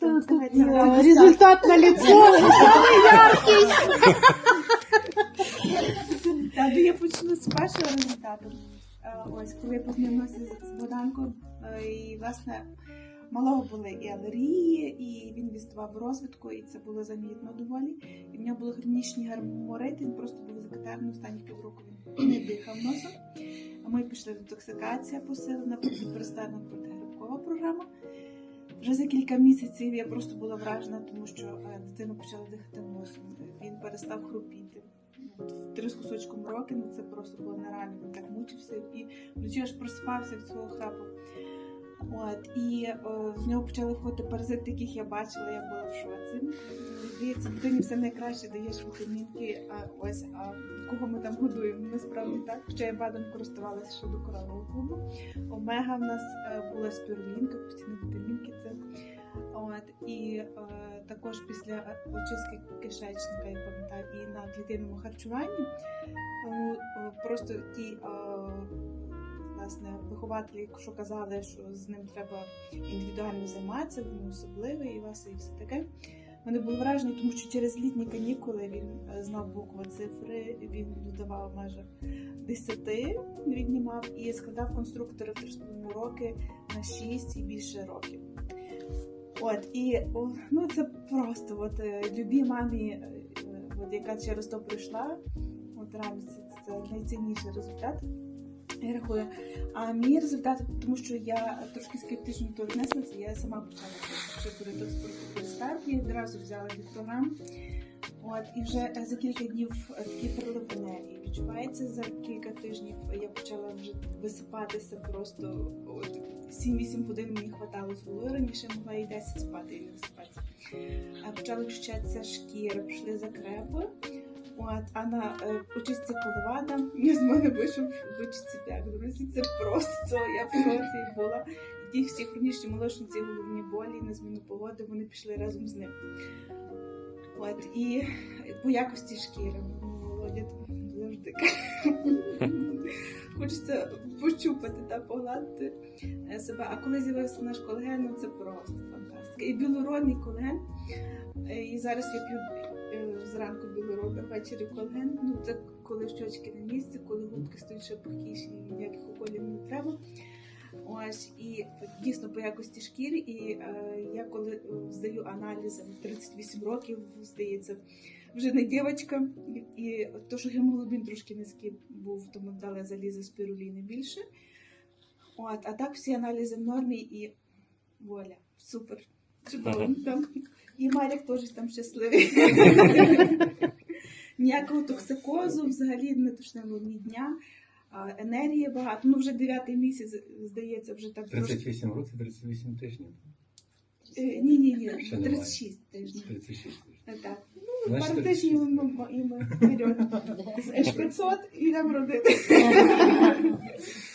Тут Давайте, э, давайте. результат на лицо, самый яркий. Та, ну, я почну з першого результату. Е, Ось, коли я познайомилася з- Богданком, е, і власне малого були і алергії, і він відставав в розвитку, і це було замітно доволі. І в нього були хронічні герморити, він просто був закатерний останніх півроку. Він не дихав носом. А ми пішли детоксикація посилена, використана протигрибкова програма. Вже за кілька місяців я просто була вражена, тому що е, дитина почала дихати носом. Він перестав хрупіти. Три з кусочком роки, ну це просто було нереально. Він так мучився і вночі аж просипався від свого храпу. От, і е, з нього почали виходити паразити, яких я бачила, я була в шоці. Здається, дитині все найкраще даєш вітамінки, а ось а кого ми там годуємо, насправді так. Хоча я бадом користувалася ще до корового клубу. Омега в нас е, була спірулінка, постійні вітамінки. Це от і е, також після очистки кишечника, я пам'ятаю, і на клітинному харчуванні е, просто ті. е, Власне, вихователі, що казали, що з ним треба індивідуально займатися, він особливий і вас і все таке. Вони були вражені, тому що через літні канікули він е, знав букви цифри, він додавав майже 10, віднімав і складав конструктори в 3,5 роки на 6 і більше років. От і ну це просто от е, любій мамі, е, от яка через то пройшла, от реально це найцінніший результат. Я рахую. А мій результат, тому що я трошки скептично до віднеслася, я сама почала вчити ретокспорту старт, я одразу взяла від програм. От, і вже е, за кілька днів е, такі прилив енергії відчувається. За кілька тижнів я почала вже висипатися просто от 7-8 годин мені хватало з голови. Раніше могла і 10 спати і не висипатися. А почала відчуватися шкіра, пішли закрепи. От, а на е, очистці коловада з мене вийшов вичистці п'ять. Друзі, це просто я в шоці була. Ті всі хронічні молочниці, головні болі на зміну погоди, вони пішли разом з ним. От, і по якості шкіри, Володя завжди хочеться пощупати та погладити е, себе. А коли з'явився наш колаген, ну це просто фантастика. І білородний колаген. Е, І зараз я п'ю е, зранку білород, а ввечері колаген. Ну це коли щочки на місці, коли губки стають ще пухкіші, ніяких уколів не треба. Ось і дійсно по якості шкіри. І е, я коли е, здаю аналізи 38 років, здається, вже не дівчинка, і, і то, що гемоглобін трошки низький був, тому дали залізо спіруліни більше. От, а так всі аналізи в нормі і воля. Супер. Там. І Марік теж там щасливий. Ніякого токсикозу, взагалі не тошнило ні дня. Енергії багато. Ну, вже дев'ятий місяць, здається, вже так трошки. 38 років, 38 тижнів. Е, Ні, ні, ні, Ще немає. 36 тижнів. 36 тижнів. Е, Так. Ну, пару тижнів ми, вперед. З H500 і йдемо родити.